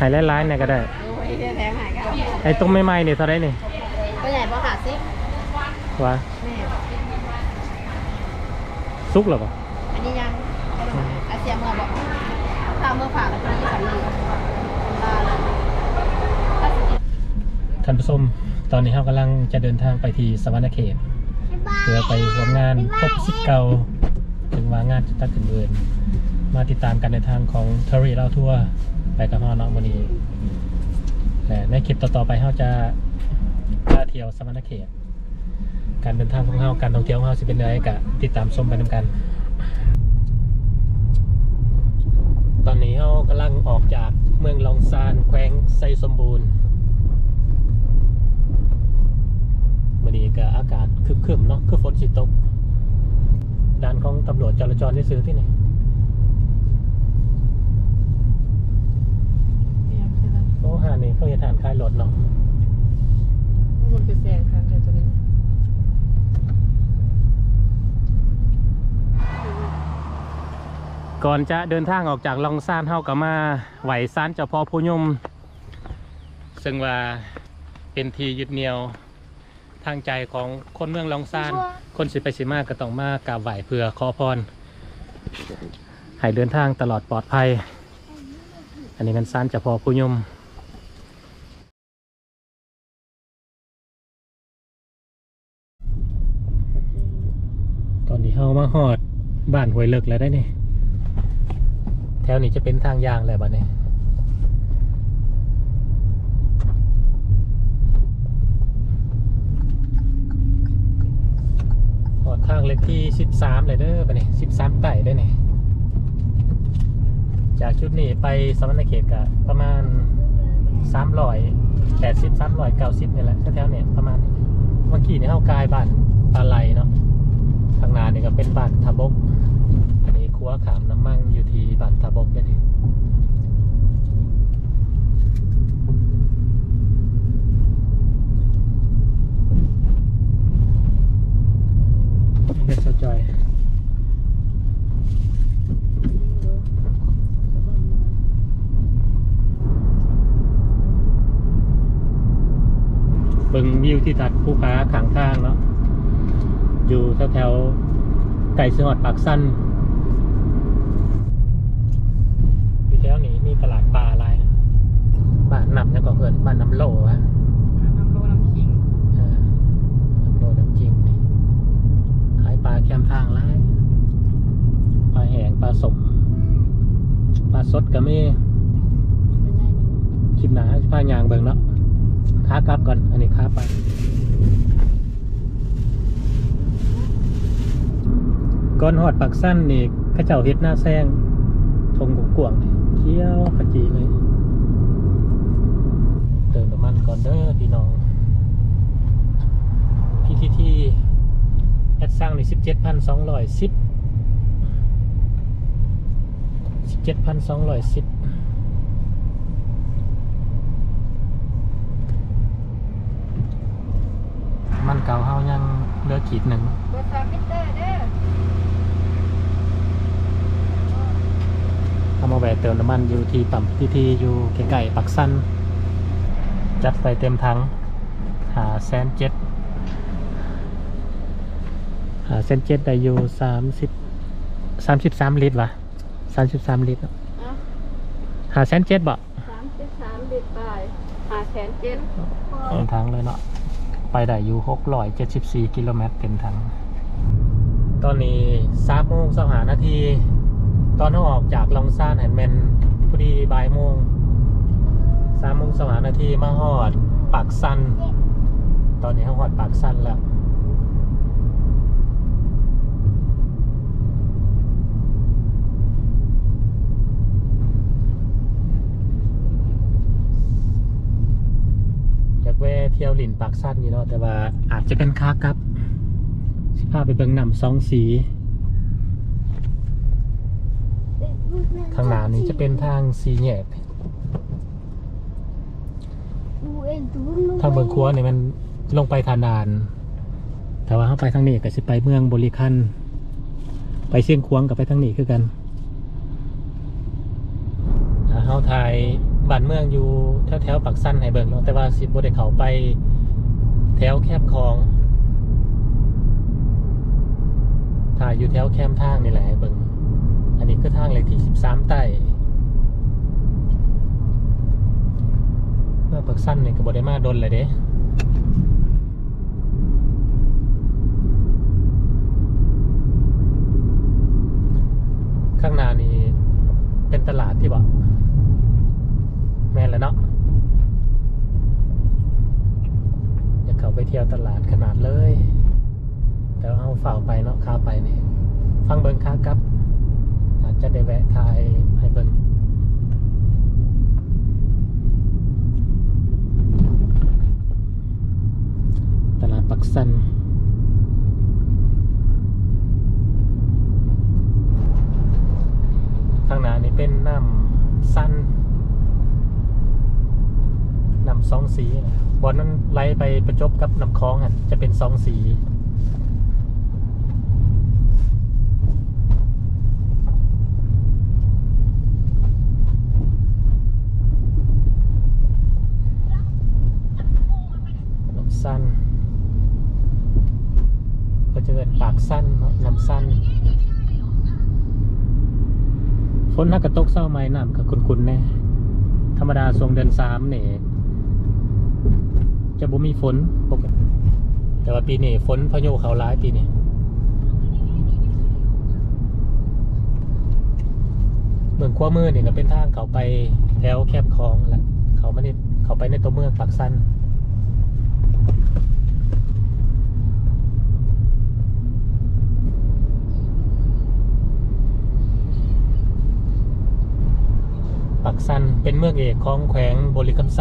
หายร้ายๆเนี่ยก็ได้ โอ้ยแถมหายกันไอ้ตรงไม่ไหม้เนี่ยเท่าไรนี่ตัวใหญ่ปะหาซิวะแม่ซุกเหรอปะอันนี้ยังอาเซียเมื่อบอกข้าวเมื่อฝากแล้วตัวนี้สามีลาเลยท่านผู้ชมตอนนี้เรากำลังจะเดินทางไปที่สวรรณเขตเพื่อไปร่วมงานครบสิบเก้าถึงว่างานจะตั้งถึงเดือนมาติดตามการเดินทางของเทอรี่เล่าทั่วร์ ไปกับฮอน้องวันนี้และในคลิปต่อๆไปเราจะพาเที่ยวสวรรณเขต การเดินทางของเราการท่องเที่ยวของเราจะเป็นไงกะติดตามชมไปนำกัน ตอนนี้เรากำลังออกจากเมืองลองซานแขวงไซสมบูรณ์วันนี้ก็อากาศครึมๆเนาะคือฝนสิตกด่านของตำรวจจราจรที่ซื้อที่นี่เนี่ยใช่ไหม โอ้หานี่เขาจะทานคลายรถเนาะมันคือแซงครับเดี๋ยวตัวนี้ก่อนจะเดินทางออกจากลองซานเฮากับมาไหวซานเจ้าพ่อผู้ยม ซึ่งว่าเป็นทียึดเหนี่ยวทางใจของคนเมืองลองซาน คนสิไปสิมาก็ต้องมากราบไหวเพื่อขอพรให้เดินทางตลอดปลอดภัย อันนี้มันซานเจ้าพ่อผู้ยม ตอน ฮอดบ้านห้วยเลิกแล้วได้นี่ แถวนี้จะเป็นทางยางเลยบ้านนี้หอดทางเล็กที่สิบสามเลยเด้อบ้านนี้สิบสามไต่ได้นี่จากชุดนี้ไปสมณเขตกะประมาณสามร้อยแปดสิบสามร้อยเก้าสิบนี่แหละแถวๆเนี่ยประมาณนี้เมื่อกี้นี่เข้ากายบ้านปลาไหลเนาะ ทางหนานี่ก็เป็นบ้านทาบก อันนี้ครัวขามน้ำมันอยู่ที่บ้านทาบกเนี่ยนี่เฮ็ดเสาจอยเบิ่งวิวที่ตัดภูผาขางทางเนาะ อยู่แถวแถวๆไก่สหอดปากสั้นอยู่แถวนี้มีตลาดปลาอะไรนะบ้านน้ำเนี่ยก็เกินบ้านน้ำโลอะน้ำโลน้ำขิงเออน้ำโลน้ำจิ้มนี่ขายปลาแคมทางไรปลาแห้งปลาสมปลาสดก็มีเป็นไงมันคลิปหนาให้พายางเบิ่งเนาะค้ากลับก่อน อันนี้ค้าไป ก้อนหอดปักสั้นนี่ข้าเจ้าเฮ็ดหน้าแซงทงกวงๆเคี้ยวขจีเลย เติมน้ำมันก่อนเด้อพี่น้อง พี่ที่ที่แอดสร้างในสิบเจ็ดพันสองร้อยสิบสิบเจ็ดพันสองร้อยสิบมันเก่าเฮายังเหลือขีดหนึ่งเบอร์สามมิเตอร์เด้อ เอา มาแวะเติมน้ำมันอยู่ที่ปั๊มพีทีอยู่ใกล้ๆปักสั้นจัดไปเต็มถังหาแสนเจ็ดหาเซนเจ็ดได้อยู่สามสิบสามสิบสามลิตรวะสามสิบสามลิตรเนอะเอ้าหาเซนเจ็ดบ่สามสิบสามเด็ดไปหาแสนเจ็ดเต็มถังเลยเนาะไปได้อยู่หกร้อยเจ็ดสิบสี่กิโลเมตรเต็มถังตอนนี้สามโมงสหานาที ตอนที่ออกจากลองซ่านแฮนแมนพอดีบ่ายโมง สามโมงสหานาทีมาฮอดปากซัน ตอนนี้เขาฮอดปากซันแล้วอยากแวะเที่ยวหลินปากสั้นอยู่เนาะแต่ว่าอาจจะเป็นค้ากับ สิพาไปเบิ่งนำสองสี ทางหนานี้จะเป็นทางสีแยก ทางเบิงคัวเนี่ยมันลงไปทานาน แต่ว่าเข้าไปทางนี้ก็สิไปเมืองบริคันไปเชียงควงกับไปทางนี้คือกันอ่าเข้าไทยบ้านเมืองอยู่แถวแถวปักสั้นให้เบิ่งเนาะแต่ว่าสิบ่ได้เขาไปแถวแคบคลองถ่ายอยู่แถวแคมทางนี่แหละให้เบิ่งอันนี้คือทางเลขที่13ใต้ เมื่อปักสั้นเนี่ยก็บได้มาดนเลยเด้ข้างหน้านี้เป็นตลาดที่บอกแม่นแล้วเนาะอยากเข้าไปเที่ยวตลาดขนาดเลย แต่ว่าเอาฝ่าไปเนาะค้าไปนี่ฟังเบิงค้ากับ อาจจะได้แวะทายให้เบิง ตักสันข้างหน้านี้เป็นน้ำสั้นน้ำสองสีบอลนั้นไล่ไปประจบกับน้ำคลองอะจะเป็นสองสีน้ำสั้น ก็จะเป็นปากสั้นเนาะน้ำสั้นฝนนักกระตกเศร้าไหมน้ำกับคุณๆแน่ธรรมดาทรงเดือนสามเนี่ยจะบ่มีฝนปกติแต่ว่าปีนี้ฝนพายุเขาร้ายปีนี้เมืองขั้วมือนี่ก็เป็นทางเขาไปแถวแคบคลองแหละเขาไม่ได้เขาไปในตัวเมืองปักสัน ปักสันเป็นเมืองเอกของแขวงบริคัมไซ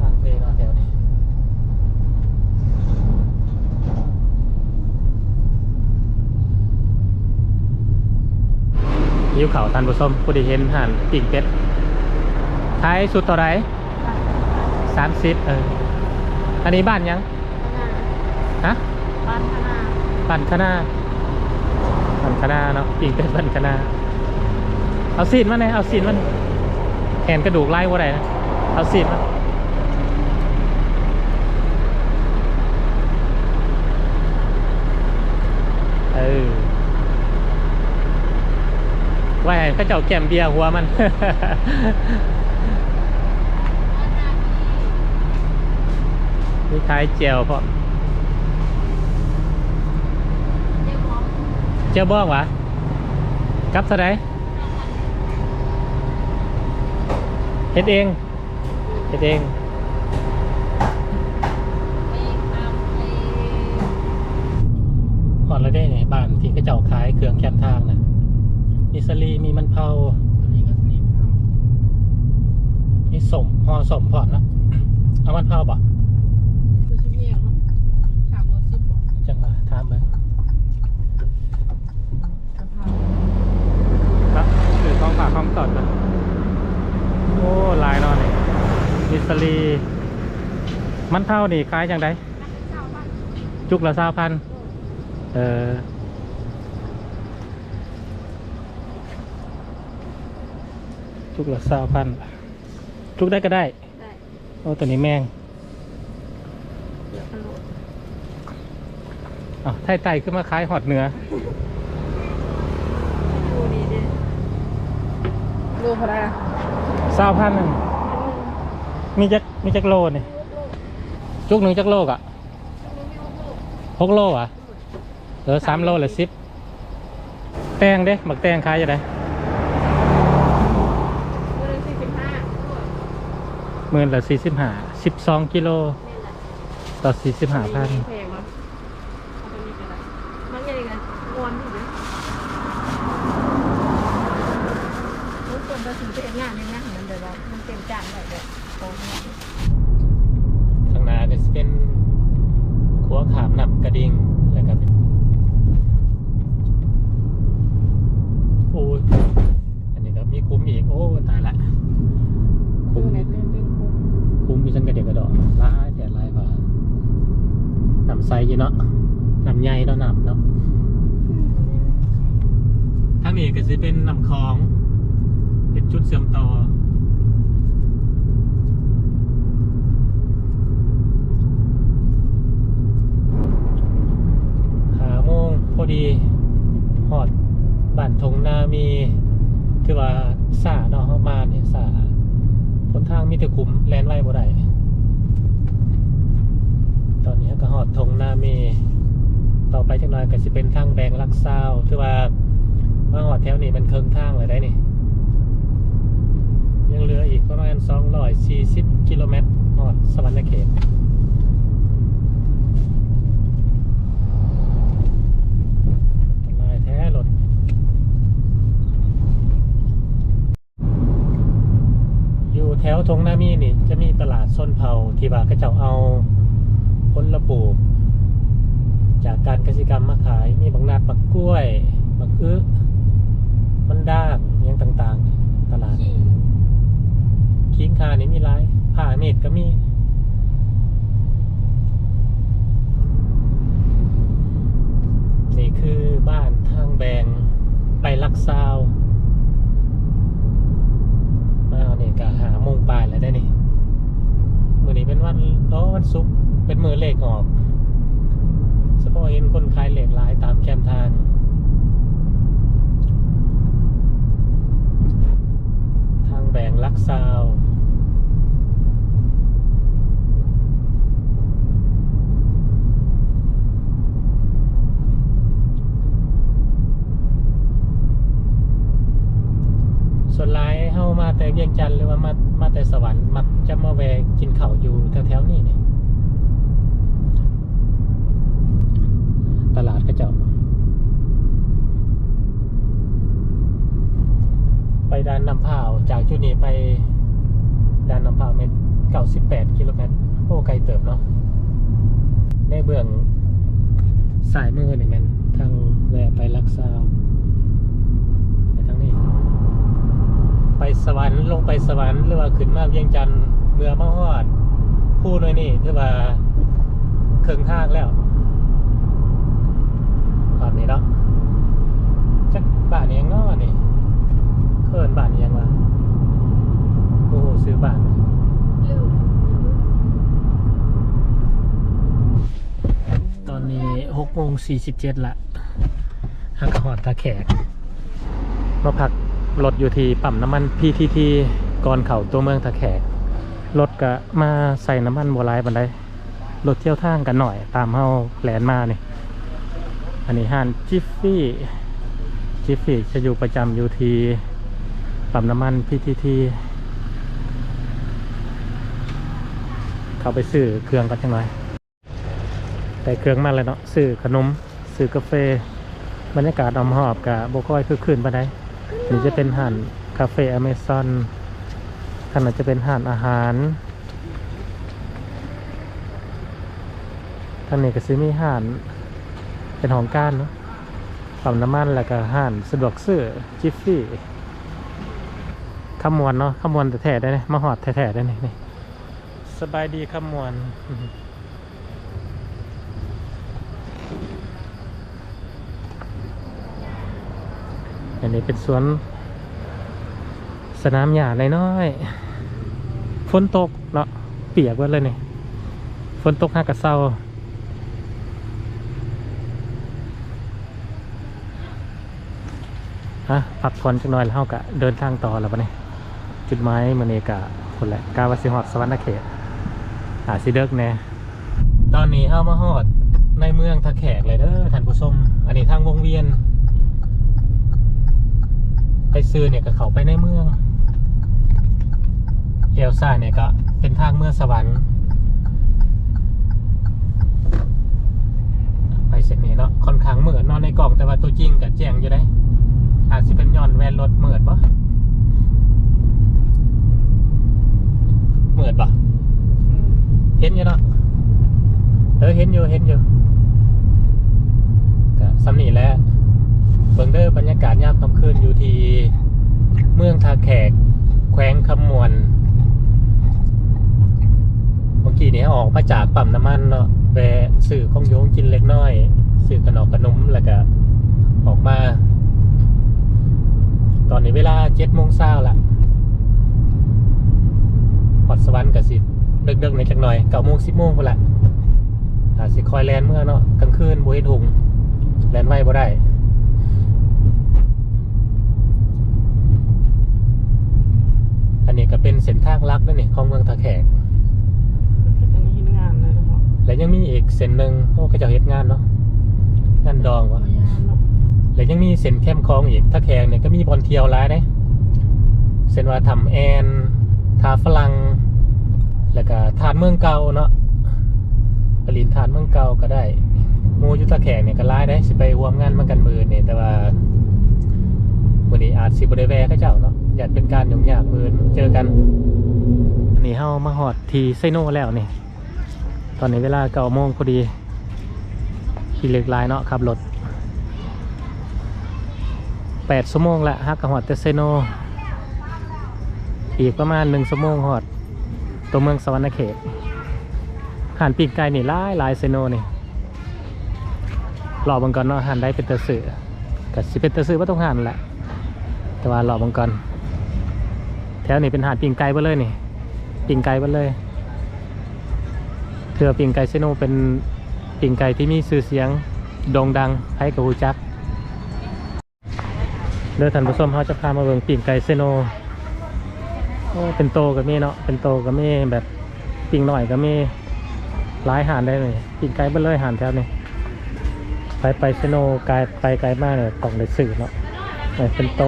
ทางเพลมาแถวนี้ยิ้วเขาท่านผู้ชมผู้ที่เห็นห่านปิ่งเป็ดท้ายสุดต่อไรสามสิบเออ อันนี้บ้านยัง ฮะ บ้านพนาปั่นคณะ ปั่นคณะเนาะปิ่งเป็ดปั่นคณะเอาซีนมาเลยเอาซีนมันแขนกระดูกไล่ว่าไรนะเอาซีนมาเออว่าให้เขาเจ้าแก้มเบียร์หัวมันนี่คล้ายเจียวเพราะ เรียกร้อง เจ้าบ้องวะกลับเท่าไรเฮ็ดเองเฮ็ดเองเองตามเองหอดแล้วได้ไหนบ้านที่เขาเจ้าขายเครื่องแคมทางน่ะมีสลีมีมันเผามีสมห่อสมพอดนะเอามันเผาบ่ คือชิมเองเนาะสามรสสิบบอก จังหวะถามเบิ่ง กะเพรา ครับคือของฝากของตอดนะโอ้ลายเนอนนี่มีสลี มันเผานี่ขายจังไดจุกละสามพันเออจุกละสามพันจุกได้ก็ได้ได้โอ้ตัวนี้แมงเดี๋ยวขนมอ๋อไทยไต่ขึ้นมาขายหอดเนื้อดูนี่ดิดูพอได้ละสามพันหนึ่งมีจักมีจักโลนี่ จุกหนึ่งจักโลกอะหกโลอะเออสามโลหรือสิบแตงเด้หมักแตงขายจะได้ดูเลยสี่สิบห้าหมื่นละสี่สิบห้าสิบสองกิโลต่อสี่สิบห้าพัน แพงวะเอาตัวนี้ก็ได้มันใหญ่กันมวนที่เนี่ยทุกคนจะถึงเป็นงานในงานของมันเดี๋ยวเรามันเต็มจานเลยเดี๋ยวโอ้โห ข้างหน้าก็จะเป็นขัวขามหนับกระดิ่งแล้วก็เป็นโอ้ยอันนี้ก็มีคุ้มอีก โอ้ตายละ ดู คุ้ม ในเรื่องเรื่องคุ้ม คุ้มมีจังกระเดียกกระดอกร้ายแต่ร้ายกว่าน้ำใสอยู่เนาะน้ำใหญ่เนาะน้ำเนาะางนี้ก็จะเป็นน้ำคลอง เป็นจุดเชื่อมต่อหาโมงพอดีหอดบ้านทงนามีถือว่าสาเนาะเข้ามาเนี่ยสาคนทางมีแต่ขุมแลนไว้บ่ได้ ตอนนี้ก็หอดทงนามีต่อไปจักหน่อยก็จะเป็นทางแบงลักซาวถือว่ามาหอดแถวนี้มันเคิงทางเลยได้นี่ ยังเหลืออีกประมาณ240กิโลเมตรหอดสวรรณเขตลายแท้รถอยู่แถวทงนามีนี่จะมีตลาดส้นเผาที่ว่าเขาเจ้าเอาผลปลูก จากการเกษตรกรรมมาขาย มีบักนาดบักกล้วยบักอึมันด้างอิหยังต่างๆ ตลาด ขี่ คิงคานี่มีหลายผ้าเม็ดก็มี นี่คือบ้านทางแบงไป ลักซาวมาเนี่ยกะหาโมงปลายแล้วได้นี่มือนี้เป็นวันโอ้วันศุกร์เป็นมือเลขออกสปอเห็นคนขายเหล็กหลายตามแคมทางทางแบ่งลักซาว ส่วนหลาย เวียงจันทน์หรือว่ามามาแต่สวรรค์มักจะมาแวะกินข้าวอยู่แถวๆนี้เนี่ยตลาดกระเจ้าไปด้านน้ำพร้าวจากจุดนี้ไปด้านน้ำพร้าวเมตรเก้าสิบแปดกิโลเมตรโอ้ไกลเติบเนาะในเบื้องสายมือนี่แมันทางแวะไปลักซาวไปทางนี้ ไปสวรรค์ลงไปสวรรค์หรือว่าขึ้นมาเวียงจันทน์เมื่อมาฮอดผู้น้อยนี่ถือว่าเคืองทางแล้วตอนนี้เนาะจักบ้านยังเนาะนี่เขินบ้านยังวะโอ้โหซื้อบ้านตอนนี้หกโมงสี่สิบเจ็ดละฮักหอดตาแขกมาพัก รถอยู่ที่ปั๊มน้ำมัน PTT ก่อนเข่าตัวเมืองตาแขกรถก็มาใส่น้ำมันโบราณบันไดรถเที่ยวทางกันหน่อย ตามเฮาแลนมานี่อันนี้ห้านจิฟฟี่จิฟฟี่จะอยู่ประจำอยู่ที่ปั๊มน้ำมัน PTT เขาไปซื้อเครื่องกันจังหน่อยแต่เครื่องมาแล้วเนาะซื้อขนมซื้อกาแฟบรรยากาศออมหอบกับโบค่อยคือคืนปานใด นี่จะเป็นห่านคาเฟ่อเมซอนท่านาจจะเป็นห่านอาหารท่านนี้ก็ซื้อมีห่านเป็นของก้านเนาะปั๊มน้ำมันแล้วก็ห่านสะดวกซื้อจิฟฟี่ขมวนเนาะขมวนแต่แท้ได้เนี่ยมาหอดแท้ๆได้เนี่ยสบายดีขมวน อันนี้เป็นสวน สนามหญ้าน้อยๆฝนตกเนาะเปียกเบิดเลยนี่ฝนตกห้ากระเซาฮะพักผ่อนจักหน่อยแล้วเฮากะเดินทางต่อแล้วปะเนี่ยจุดหมายมันเอกะคนแหละกาวาสิฮอดสวรรณเขตอาสิเดิกแน่ตอนนี้เฮามาฮอดในเมืองทะแขกเลยเด้อท่านผู้ชมอันนี้ทางวงเวียน ไปซื้อเนี่ยก็เขาไปในเมืองเอลซ้าเนี่ยก็เป็นทางเมืองสวรรค์ ไปเสร็จนี่เนาะค่อนข้างเหมือนนอนในกล่องแต่ว่าตัวจริงกับแจ้งอยู่ได้อาจจะเป็นย้อนแวนรถเหมือนปะเหมือนปะเห็นอยู่เนาะเออเห็นอยู่เห็นอยู่ก็สำนีแล้ว เบิงเด้อบรรยากาศยามค่ำคืนอยู่ที่เมืองทาแขก แขวงคำมวนเมื่อกี้นี้ออกมาจากปั๊มน้ำมันเนาะแวะสื่อของโยงกินเล็กน้อย สื่อขนมขนมแล้วก็ออกมา ตอนนี้เวลาเจ็ดโมงเช้าละพอดสวรรค์กับสิเดึกๆในจักหน่อยเก้าโมงสิบโมงไปละอาจสิคอยแลนเมื่อเนาะกลางคืนบุ้ยถุงแลนไว้บ่ได้ อั นนี้ก็เป็นเส้นทางลักนั่นนี่ของเมืองตะแขกก็จะมีงานเลยนะครับและยังมีอีกเส้นหนึ่งโอ้ก็จะเฮ็ดงานเนาะงานดองวะงานเนาะและยังมีเส้นแคมคลองอีกตะแขกเนี่ยก็มีบอลเที่ยวหลายเด้เส้นว่าทำแอนทาฝรั่งแล้วก็ทานเมืองเก่าเนาะปรินทานเมืองเก่าก็ได้หมูอยุตะแขกเนี่ยก็หลายได้สิไปร่วมงานมากันมือเนี่ยแต่ว่าวันนี้อาจสิบได้แวะก็เจ้าเนาะ อยากเป็นการหยุ่งยากมือเจอกันนนี้เฮามาหอดทีไซโนแล้วนี่ ตอนนี้เวลาเก้าโมงพอดีขี่เล็กลายเนาะขับรถแปดชั่วโมงละฮักกับหอดเตไซโน อีกประมาณหนึ่งชั่วโมงหอด ตัวเมืองสวรรณเขตหันปีกไก่นี่ลายลายไซโนนี่หล่อบังกรเนาะหันได้เป็นเตสือกับสิเป็นเตสือว่าต้องหันแหละแต่ว่าหล่อบังกร แถวนี้เป็นหาดปีงไก่เบ่เลยนี่ปีงไก่เบ่เลยเถือปิงไก่เซโนเป็นปิงไก่ที่มีชื่อเสียงโด่งดังให้กับฮูจักเดินทันผู้ชมเขาจะพามาเบิ่งปิงไก่เซโนโอ้เป็นโตกับมีเนาะเป็นโตกับมีแบบปิงหน่อยกับมีหลายหานได้เลยปิงไก่เบิ่เลยหานแถวนี้ไปไปเซโนไกลไปไกลมากเลยต้องได้สื่อเนาะเป็นโต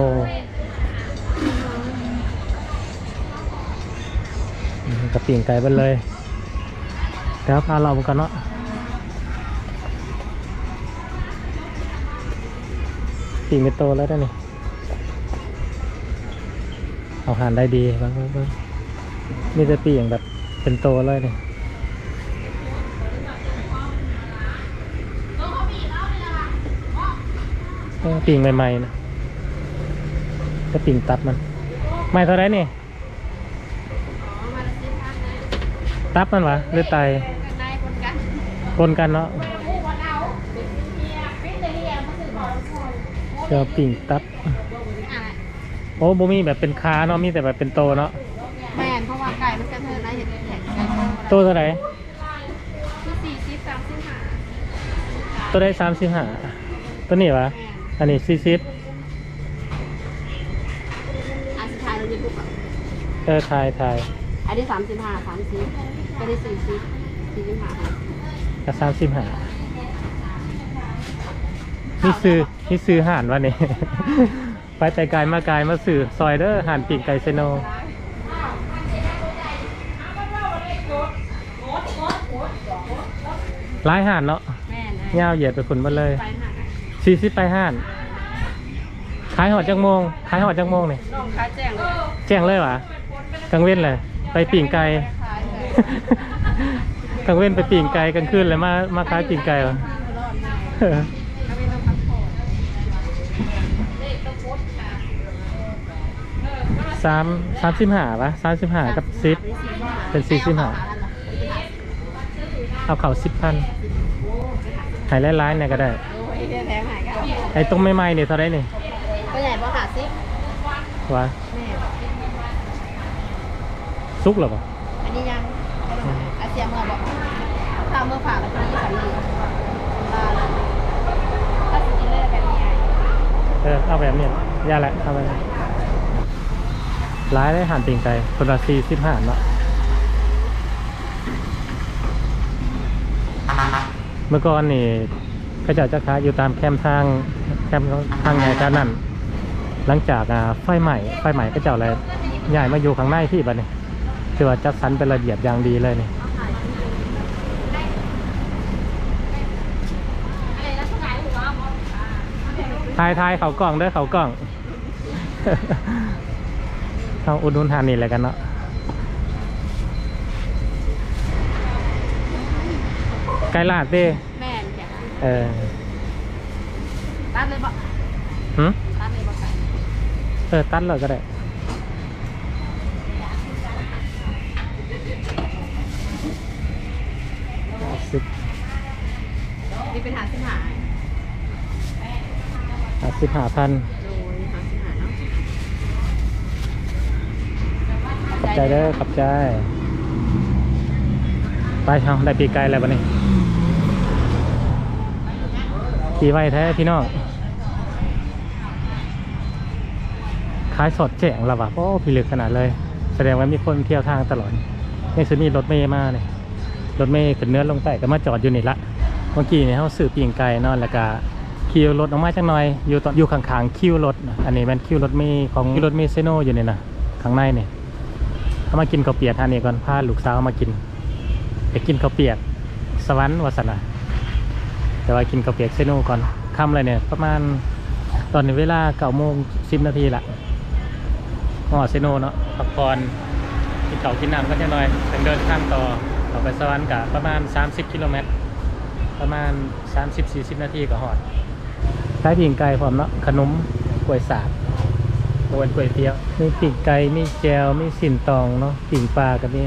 กับปิงไก่เบิ่เลยเดี๋ยวพาเราไปกันเนาะปีเป็นโตแล้วได้นี่เอาหานได้ดีบ้างบ้างบ้างมีแต่ปีอย่างแบบเป็นโตเลยนี่เออปีงใหม่ๆนะก็ปีงตับมัน ไม่เท่าไรนี่ มาละสิบพันเลย ตับมันวะหรือไตกันได้คนกันคนกันเนาะวันเอาเป็นเฮียเป็นเฮียมาสื่อบอกทุกคนเจอปิ่งตับอะโอ้บ่มีแบบเป็นค้าเนาะมีแต่แบบเป็นโตเนาะแม่นเพราะว่าไก่มันกระเทินนะเห็นแข็งไก่โตโตเท่าไหร่คือสี่สิบสามสิบห้าตัวได้สามสิบห้าตัวนี้วะแม่นอันนี้สี่สิบอันสุดท้ายเราจะพูดแบบเออทายทายอันนี้สามสิบห้าสามสิบ ก็ได้สี่สิบสี่สิบห้าก็สามสิบห้านี่ซื้อนี่ซื้อห่านวะนี่ไปแต่ไกลมาไกลมาสื่อซอยเด้อห่านปิ่งไก่เซโน ร้ายห่านเนาะแม่นยาวเหยียดไปฝุ่นมาเลยไปหาสี่สิบไปห่าน ขายหอดจังโมง ขายหอดจังโมงนี่น้องค้าแจ้งเลยแจ้งเลยวะกลางเว้นเลย ไปปิ่งไก่ขายเลย กลางเว้นไปปิ่งไก่กลางคืนเลยมามาขายปิ่งไก่วะรอดแม่ถ้าไม่ต้องพักผ่อนเลขต้องโพสต์ค่ะสามสามสิบห้าปะสามสิบห้ากับสิบเป็นสี่สิบห้าเอาเข่าสิบพันหายร้ายๆเนี่ยก็ได้โอ้ยแถมหายกันไอ้ตรงไม่ๆเนี่ยเท่าไรนี่ตัวใหญ่ป่ะหาซิวะแม่ซุกเหรอปะอันนี้ยัง อาเซียเมื่อบอกถ้าเมื่อฝากกับที่สามีลาเลยถ้าสกินเลยแบบนี้ไงเออเอาแบบเนี้ยาแหละเอาไปร้ายได้หันปิ่งไก่คนละสี่สิบห้าเนาะเมื่อก่อนนี่ก็จะจะค้าอยู่ตามแคมทางแคมทางไงกันนั่นหลังจากไฟใหม่ไฟใหม่ก็เจ้าอะไรใหญ่มาอยู่ข้างในที่บัดนี้คือว่าจัดสรรเป็นระเบียบอย่างดีเลยนี่ ทายทายเขากล่องเด้อเขากล่องเขาอุดหนุนทานนี่แหละกันเนาะไก่ลาดเด้แม่จ้ะเออตัดเลยบอกหึตัดเลยบอกไก่เออตัดเลยก็ได้สิบนี่เป็นหาสิบหาห้า สิบห้าพันโดยหาสิบใจเด้อขอบใจ ไปเฮาได้ปีกไก่แล้วบัดนี้ขี่ไว้แท้พี่น้องขายสดแจ้งล้วะโอ้พี่ลึกขนาดเลย แสดงว่ามีคนเที่ยวทางตลอดนี่สุนี่รถเมย์มาเนี่ยรถเมย์ขึ้นเนื้อลงใต้ก็มาจอดอยู่นี่ละเมื่อกี้เนี่ยเขาซื้อปีงไก่นอนแล้วก็ คิวรถออกมาจังหน่อย อยู่ตอนอยู่ข้างๆคิวรถ อันนี้เป็นคิวรถเมย์ของคิวรถเมย์เซโนอยู่นี่นะข้างในเนี่ยเขามากินข้าวเปียกท่านนี่ก่อนพาลูกสาวมากินไปกินข้าวเปียกสวรรค์วาสนาแต่ว่ากินข้าวเปียกเซโนก่อนค่ำอะไรเนี่ยประมาณตอนนี้เวลาเก้าโมงสิบนาทีละหอเซโนเนาะพักผ่อนกินเขาวกินน้ำก็จะหน่อยถึงเดินข้ามต่อต่อไปสวรรค์กะประมาณ 30 กิโลเมตรประมาณ 30-40 นาทีก็หอด คล้ายปิ่งไก่พร้อมเนาะขนมกล้วยสาบโวนกล้วยเตี๋ยว มีปิ่งไก่มีแจวมีสินตองเนาะปิ่งปลากับนี่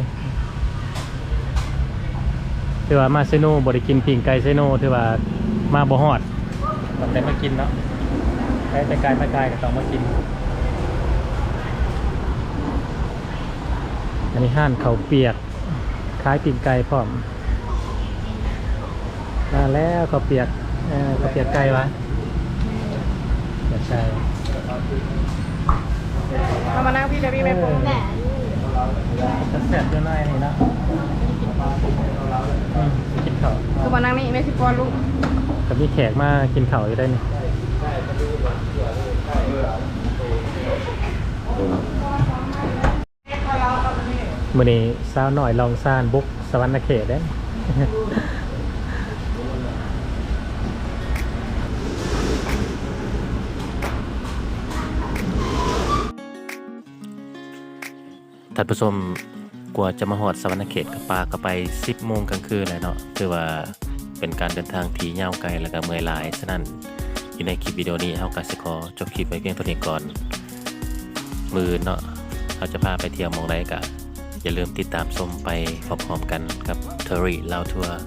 ถือว่ามาเซโนบริกินปิ่งไก่เซโนถือว่ามาบ่ฮอดต้องได้มากินเนาะใครแต่ไกลมาไกลก็ต้องมากิน อันนี้ห้านเขาเปียกคล้ายปีนไก่พร้อมมาแล้วเขาเปียกเขาเปียกไก่วะ ใช่เอามานั่งพี่เดี๋ยวพี่ไปปรุงแหน่จะเสร็จอยู่หน่อยนี่นะอืมกินข้าวคือมานั่งนี่ไม่สิปอนลูกกับมีแขกมากินข้าวอยู่ได้นี่มื่อนี้สาวหน่อยลองซ่านบุกสวรรณเขตได้ ผู้ชมกว่าจะมาหอดสวรรณเขตกับปลาก็ไปสิบโมงกลางคืนเลยเนาะคือว่าเป็นการเดินทางที่ยาวไกลแล้วก็เมื่อยหลายฉะนั้นอยู่ในคลิปวิดีโอนี้เฮาก็สิขอจบคลิปไว้เพียงเท่านี้ก่อน มือเนาะเราจะพาไปเที่ยวมองไรกะอย่าลืมติดตามชมไปพร้อมๆกันกับเทอรี่ลาวทัวร์